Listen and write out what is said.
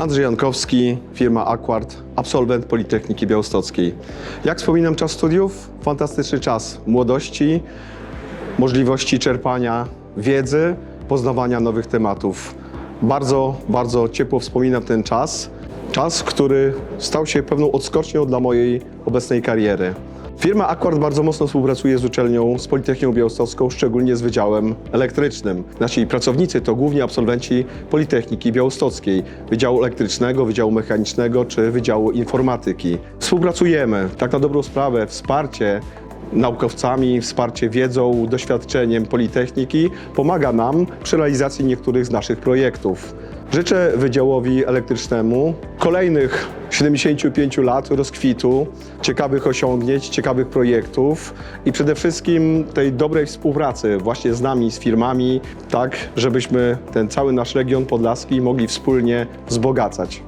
Andrzej Jankowski, firma Aquart, absolwent Politechniki Białostockiej. Jak wspominam czas studiów? Fantastyczny czas młodości, możliwości czerpania wiedzy, poznawania nowych tematów. Bardzo, bardzo ciepło wspominam ten czas. Czas, który stał się pewną odskocznią dla mojej obecnej kariery. Firma Aquart bardzo mocno współpracuje z uczelnią, z Politechniką Białostocką, szczególnie z Wydziałem Elektrycznym. Nasi pracownicy to głównie absolwenci Politechniki Białostockiej, Wydziału Elektrycznego, Wydziału Mechanicznego czy Wydziału Informatyki. Współpracujemy, tak na dobrą sprawę, wsparcie naukowcami, wsparcie wiedzą, doświadczeniem Politechniki pomaga nam przy realizacji niektórych z naszych projektów. Życzę Wydziałowi Elektrycznemu kolejnych 75 lat rozkwitu, ciekawych osiągnięć, ciekawych projektów i przede wszystkim tej dobrej współpracy właśnie z nami, z firmami, tak żebyśmy ten cały nasz region podlaski mogli wspólnie wzbogacać.